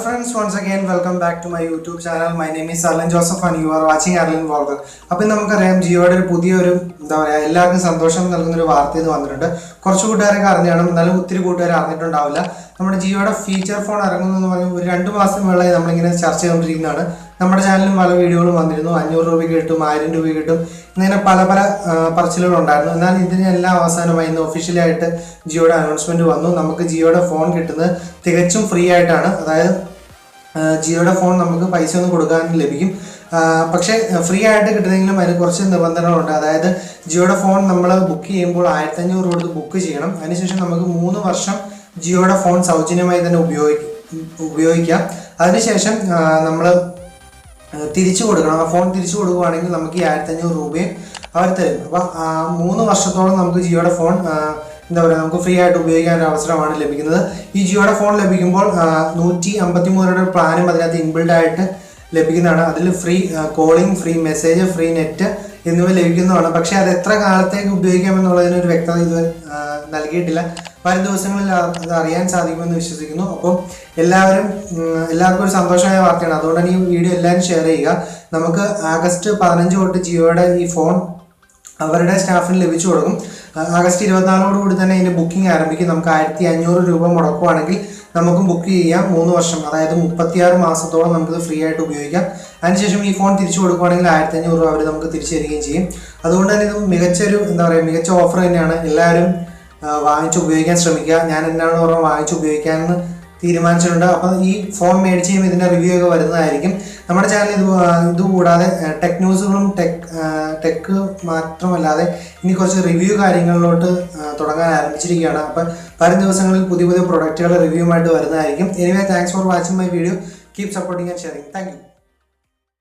once again welcome back to my YouTube channel. My name is Arlen Joseph and you are watching Arlen Vlogger. അപ്പം നമുക്കറിയാം ജിയോയുടെ ഒരു പുതിയൊരു എന്താ പറയുക എല്ലാവർക്കും സന്തോഷം നൽകുന്ന ഒരു വാർത്ത ഇത് വന്നിട്ടുണ്ട് കുറച്ച് കൂട്ടുകാരൊക്കെ അറിഞ്ഞാണ് എന്നാലും ഒത്തിരി കൂട്ടുകാർ അറിഞ്ഞിട്ടുണ്ടാവില്ല നമ്മുടെ ജിയോയുടെ ഫീച്ചർ ഫോൺ ഇറങ്ങുന്നു എന്ന് പറയുമ്പോൾ ഒരു രണ്ട് മാസം വേളായി നമ്മളിങ്ങനെ ചർച്ച ചെയ്തുകൊണ്ടിരിക്കുന്നതാണ് നമ്മുടെ ചാനലിലും പല വീഡിയോകളും വന്നിരുന്നു. അഞ്ഞൂറ് രൂപ കിട്ടും ആയിരം രൂപ കിട്ടും. ഇങ്ങനെ പല പല പറച്ചിലുകൾ ഉണ്ടായിരുന്നു. എന്നാൽ ഇതിനെല്ലാം അവസാനമായി ഇന്ന് ഒഫീഷ്യലായിട്ട് ജിയോയുടെ അനൗൺസ്മെന്റ് വന്നു. നമുക്ക് ജിയോയുടെ ഫോൺ കിട്ടുന്നത് തികച്ചും ഫ്രീ ആയിട്ടാണ്. അതായത് ജിയോയുടെ ഫോൺ നമുക്ക് പൈസ ഒന്നും കൊടുക്കാൻ ലഭിക്കും. പക്ഷേ ഫ്രീ ആയിട്ട് കിട്ടുന്നെങ്കിലും അതിന് കുറച്ച് നിബന്ധനകളുണ്ട്. അതായത് ജിയോയുടെ ഫോൺ നമ്മൾ ബുക്ക് ചെയ്യുമ്പോൾ ആയിരത്തി അഞ്ഞൂറ് കൊടുത്ത് ബുക്ക് ചെയ്യണം. അതിനുശേഷം നമുക്ക് മൂന്ന് വർഷം ജിയോയുടെ ഫോൺ സൗജന്യമായി തന്നെ ഉപയോഗിക്കും ഉപയോഗിക്കാം. അതിനുശേഷം നമ്മൾ തിരിച്ചു കൊടുക്കണം. ആ ഫോൺ തിരിച്ചു കൊടുക്കുകയാണെങ്കിൽ നമുക്ക് ഈ ആയിരത്തി അഞ്ഞൂറ് രൂപയും അവർ തരും. അപ്പോൾ മൂന്ന് വർഷത്തോളം നമുക്ക് ജിയോയുടെ ഫോൺ എന്താ പറയുക നമുക്ക് ഫ്രീ ആയിട്ട് ഉപയോഗിക്കാൻ ഒരു അവസരമാണ് ലഭിക്കുന്നത്. ഈ ജിയോയുടെ ഫോൺ ലഭിക്കുമ്പോൾ നൂറ്റി അമ്പത്തി മൂന്ന് രൂപയുടെ പ്ലാനും അതിനകത്ത് ഇൻബിൽഡ് ആയിട്ട് ലഭിക്കുന്നതാണ്. അതിൽ free calling free message free net എന്നിവ ലഭിക്കുന്നതാണ്. പക്ഷേ അത് എത്ര കാലത്തേക്ക് ഉപയോഗിക്കാമെന്നുള്ളതിനൊരു വ്യക്തത ഇതുവരെ നൽകിയിട്ടില്ല. വരും ദിവസങ്ങളിൽ അത് അറിയാൻ സാധിക്കുമെന്ന് വിശ്വസിക്കുന്നു. അപ്പം എല്ലാവരും എല്ലാവർക്കും ഒരു സന്തോഷമായ വാർത്തയാണ്. അതുകൊണ്ട് തന്നെ ഈ വീഡിയോ എല്ലാവരും ഷെയർ ചെയ്യുക. നമുക്ക് ആഗസ്റ്റ് പതിനഞ്ച് തൊട്ട് ജിയോയുടെ ഈ ഫോൺ അവരുടെ സ്റ്റാഫിന് ലഭിച്ചു കൊടുക്കും. ആഗസ്റ്റ് ഇരുപത്തിനാലോട് കൂടി തന്നെ ഇതിന്റെ ബുക്കിംഗ് ആരംഭിക്കും. നമുക്ക് ആയിരത്തി അഞ്ഞൂറ് രൂപ മുടക്കുവാണെങ്കിൽ നമുക്ക് ബുക്ക് ചെയ്യാം മൂന്ന് വർഷം. അതായത് മുപ്പത്തിയാറ് മാസത്തോളം നമുക്കിത് ഫ്രീ ആയിട്ട് ഉപയോഗിക്കാം. അതിനുശേഷം ഈ ഫോൺ തിരിച്ചു കൊടുക്കുവാണെങ്കിൽ ആയിരത്തി അഞ്ഞൂറ് രൂപ അവർ നമുക്ക് തിരിച്ചു തരികയും ചെയ്യും. അതുകൊണ്ട് തന്നെ ഇത് മികച്ചൊരു എന്താ പറയുക മികച്ച ഓഫർ തന്നെയാണ്. എല്ലാവരും വാങ്ങിച്ച് ഉപയോഗിക്കാൻ ശ്രമിക്കുക. ഞാൻ എന്നാണ് പറഞ്ഞാൽ വാങ്ങിച്ച് ഉപയോഗിക്കാമെന്ന് തീരുമാനിച്ചിട്ടുണ്ട്. അപ്പം ഈ ഫോൺ മേടിച്ച് കഴിയുമ്പോൾ ഇതിന്റെ റിവ്യൂ ഒക്കെ വരുന്നതായിരിക്കും. നമ്മുടെ ചാനൽ ഇത് ഇതുകൂടാതെ ടെക് ന്യൂസുകളും ടെക് ടെക് മാത്രമല്ലാതെ ഇനി കുറച്ച് റിവ്യൂ കാര്യങ്ങളിലോട്ട് തുടങ്ങാൻ ആരംഭിച്ചിരിക്കുകയാണ്. അപ്പം വരും ദിവസങ്ങളിൽ പുതിയ പുതിയ പ്രൊഡക്റ്റുകൾ റിവ്യൂമായിട്ട് വരുന്നതായിരിക്കും. Anyway thanks for watching my video keep supporting and sharing thank